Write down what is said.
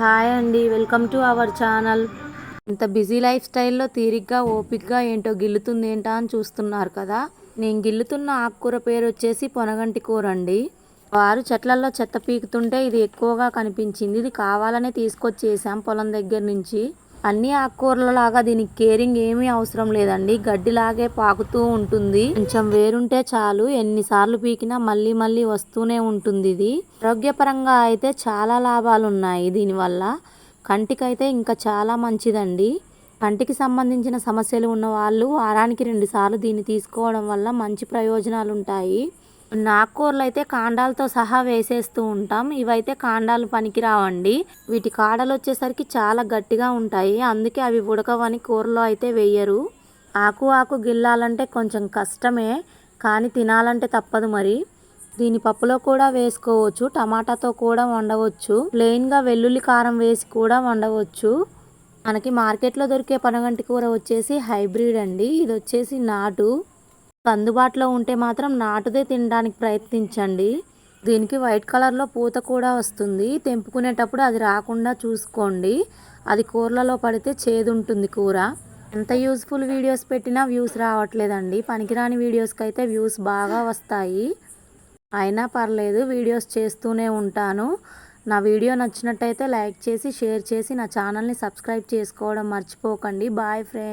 Hi అండి welcome to our channel. ఇంత busy life స్టైల్లో తీరిగ్గా ఓపిక్గా ఏంటో గిల్లుతుంది ఏంటా అని చూస్తున్నారు కదా? నేను గిల్లుతున్న ఆకుకూర పేరు వచ్చేసి పొనగంటి కూర అండి. వారు చెట్లల్లో చెత్త పీకుతుంటే ఇది ఎక్కువగా కనిపించింది. ఇది కావాలనే తీసుకొచ్చేసాం పొలం దగ్గర నుంచి. అన్ని ఆకుకూరలలాగా దీనికి కేరింగ్ ఏమీ అవసరం లేదండి. గడ్డిలాగే పాకుతూ ఉంటుంది. కొంచెం వేరుంటే చాలు. ఎన్నిసార్లు పీకినా మళ్ళీ మళ్ళీ వస్తూనే ఉంటుంది ఇది. ఆరోగ్యపరంగా అయితే చాలా లాభాలు ఉన్నాయి దీనివల్ల. కంటికైతే ఇంకా చాలా మంచిదండి. కంటికి సంబంధించిన సమస్యలు ఉన్న వాళ్ళు వారానికి రెండు సార్లు దీన్ని తీసుకోవడం వల్ల మంచి ప్రయోజనాలు ఉంటాయి నాకూరలు అయితే కాండాలతో సహా వేసేస్తూ ఉంటాం. ఇవైతే కాండాలు పనికిరావండి. వీటి కాడలు వచ్చేసరికి చాలా గట్టిగా ఉంటాయి. అందుకే అవి ఉడకవని కూరలో అయితే వేయరు. ఆకు ఆకు గిల్లాలంటే కొంచెం కష్టమే కానీ తినాలంటే తప్పదు మరి. దీని పప్పులో కూడా వేసుకోవచ్చు టమాటాతో కూడా వండవచ్చు ప్లెయిన్గా వెల్లుల్లి కారం వేసి కూడా వండవచ్చు. మనకి మార్కెట్లో దొరికే పనగంటి కూర వచ్చేసి హైబ్రిడ్ అండి. ఇది వచ్చేసి నాటు. అందుబాటులో ఉంటే మాత్రం నాటుదే తినడానికి ప్రయత్నించండి. దీనికి వైట్ కలర్లో పూత కూడా వస్తుంది. తెంపుకునేటప్పుడు అది రాకుండా చూసుకోండి. అది కూరలలో పడితే చేదు ఉంటుంది కూర. ఎంత యూస్ఫుల్ వీడియోస్ పెట్టినా వ్యూస్ రావట్లేదండి. పనికిరాని వీడియోస్కి అయితే వ్యూస్ బాగా వస్తాయి. అయినా పర్లేదు వీడియోస్ చేస్తూనే ఉంటాను. నా వీడియో నచ్చినట్టయితే లైక్ చేసి షేర్ చేసి నా ఛానల్ని సబ్స్క్రైబ్ చేసుకోవడం మర్చిపోకండి. Bye friend.